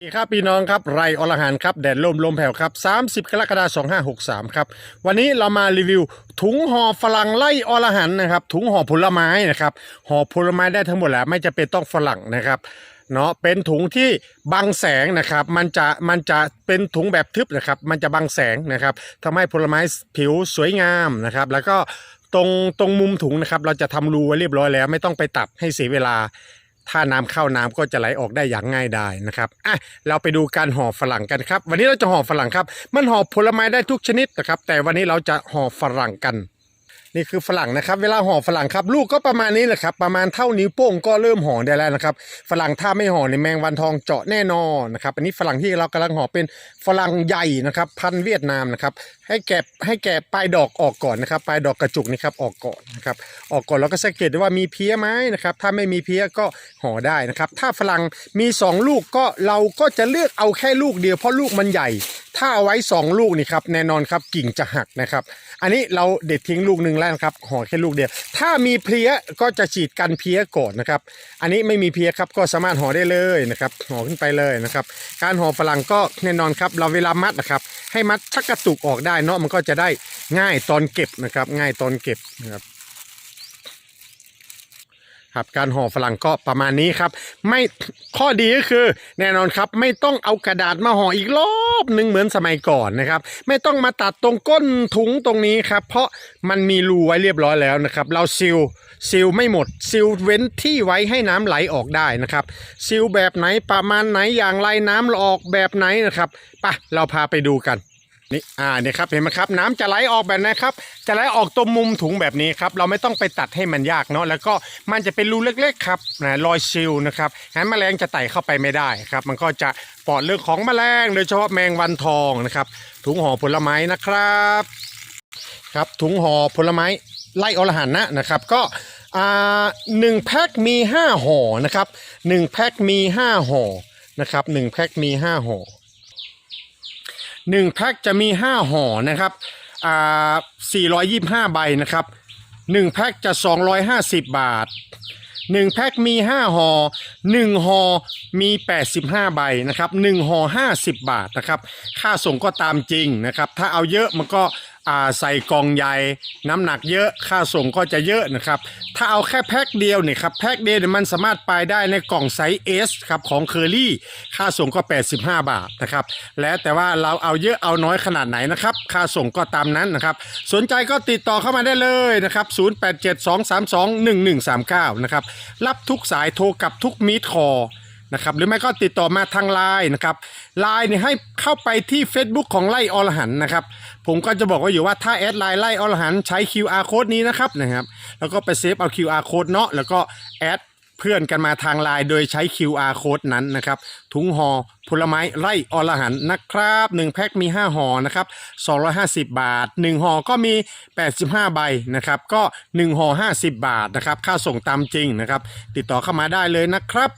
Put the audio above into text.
สวัสดีครับพี่น้องครับไรอรหันครับแดดลมลมแผ่วครับ 30 กรกฎาคม2563 ครับ วันนี้เรามารีวิวถุงห่อฝรั่งไล่อรหันนะครับ ถุงห่อผลไม้นะครับห่อผลไม้ได้ทั้งหมดแหละไม่จะเป็นต้องฝรั่งนะครับเนาะเป็นถุงที่บังแสงนะครับ มันจะมันจะเป็นถุงแบบทึบนะครับ มันจะบังแสงนะครับทำให้ผลไม้ผิวสวยงามนะครับ แล้วก็ตรงตรงมุมถุงนะครับ เราจะทำรูไว้เรียบร้อยแล้ว ไม่ต้องไปตัดให้เสียเวลา ถ้าน้ำเข้าน้ำก็จะไหลออกได้อย่างง่ายดายนะครับอะเราไปดูการห่อฝรั่งกันครับ วันนี้เราจะห่อฝรั่งครับ มันห่อผลไม้ได้ทุกชนิดนะครับ แต่วันนี้เราจะห่อฝรั่งกัน นี่คือฝรั่งนะครับ เวลาห่อฝรั่งครับ ลูกก็ประมาณนี้แหละครับ ประมาณเท่านิ้วโป้งก็เริ่มห่อได้แล้วนะครับ ฝรั่งถ้าไม่ห่อในแมงวันทองเจาะแน่นอนนะครับ อันนี้ฝรั่งที่เรากำลังห่อเป็นฝรั่งใหญ่นะครับ พันเวียดนามนะครับ ให้แกะให้แกะปลายดอกออกก่อนนะครับ ปลายดอกกระจุกนี่ครับออกก่อนนะครับ ออกก่อนแล้วก็สังเกตได้ว่ามีเพี้ยไหมนะครับ ถ้าไม่มีเพี้ยก็ห่อได้นะครับ ถ้าฝรั่งมี 2 ลูกก็เราก็จะเลือกเอาแค่ลูกเดียวเพราะลูกมันใหญ่ ถ้าเอาไว้ 2 ลูกนี่ครับแน่นอนครับกิ่งจะหักนะครับ อันนี้เราเด็ดทิ้งลูกหนึ่งแล้วนะครับห่อแค่ลูกเดียว ถ้ามีเพลี้ยก็จะฉีดกันเพลี้ยก่อนนะครับ อันนี้ไม่มีเพลี้ยครับก็สามารถห่อได้เลยนะครับห่อขึ้นไปเลยนะครับ การห่อฝรั่งก็แน่นอนครับ เราเวลามัดนะครับ ให้มัดชักกระตุกออกได้เนาะมันก็จะได้ง่ายตอนเก็บนะครับ ง่ายตอนเก็บนะครับ ครับการห่อฝรั่งก็ประมาณนี้ครับ ไม่ข้อดีก็คือ แน่นอนครับไม่ต้องเอากระดาษมาห่ออีกรอบหนึ่งเหมือนสมัยก่อนนะครับ ไม่ต้องมาตัดตรงก้นถุงตรงนี้ครับ เพราะมันมีรูไว้เรียบร้อยแล้วนะครับ เราซิลซิลไม่หมดซิลเว้นที่ไว้ให้น้ำไหลออกได้นะครับซิลแบบไหนประมาณไหนอย่างไรน้ำออกแบบไหนนะครับปะเราพาไปดูกัน นี่อ่าเนี่ยครับเห็นไหมครับน้ำจะไหลออกแบบนี้ครับ จะไหลออกตรงมุมถุงแบบนี้ครับเราไม่ต้องไปตัดให้มันยากเนาะแล้วก็มันจะเป็นรูเล็ก ๆ ครับนะรอยซิลนะครับงั้นแมลงจะไต่เข้าไปไม่ได้ครับ มันก็จะปลอดเรื่องของแมลง โดยเฉพาะแมงวันทองนะครับ ถุงห่อผลไม้นะครับครับถุงห่อผลไม้ไล่อรหันนะนะครับ ก็อ่าหนึ่งแพ็คมีห้าห่อนะครับหนึ่งแพ็คมีห้าห่อนะครับหนึ่งแพ็คมีห้าห่อ หนึ่งแพ็คจะมีห้าห่อนะครับอ่าสี่ร้อยยี่ห้าใบนะครับหนึ่งแพ็คจะสองร้อยห้าสิบบาทหนึ่งแพ็คมีห้าห่อหนึ่งห่อมีแปดสิบห้าใบนะครับหนึ่งห่อห้าสิบบาทนะครับ ค่าส่งก็ตามจริงนะครับ ถ้าเอาเยอะมันก็ ใส่กล่องใหญ่น้ำหนักเยอะค่าส่งก็จะเยอะนะครับ ถ้าเอาแค่แพ็คเดียวเนี่ยครับแพ็คเดียวมันสามารถไปได้ในกล่องไซส์ S ครับของเคอรี่ค่าส่งก็ 85 บาทนะครับแล้วแต่ว่าเราเอาเยอะเอาน้อยขนาดไหนนะครับค่าส่งก็ตามนั้นนะครับสนใจก็ติดต่อเข้ามาได้เลยนะครับ 0872321139 นะครับรับทุกสายโทรกับทุกมีดคอ นะครับหรือไม่ก็ติดต่อมาทางไลน์นะครับไลน์เนี่ยให้เข้าไปที่ Facebook ของไล่อรหันนะครับผมก็จะบอกว่าอยู่ว่าถ้าแอดไลน์ไล่อรหันใช้ QR code นี้นะครับนะครับ แล้วก็ไปเซฟเอา QR code เนาะแล้วก็แอดเพื่อนกันมาทางไลน์โดยใช้ QR code นั้นนะครับถุงห่อผลไม้ไร่อรหันนะครับ1แพ็คมี 5ห่อนะครับ250 บาท 1ห่อก็มี 85 ใบนะครับก็1ห่อ50 บาทนะครับค่าส่งตามจริงนะครับติดต่อเข้ามาได้เลยนะครับ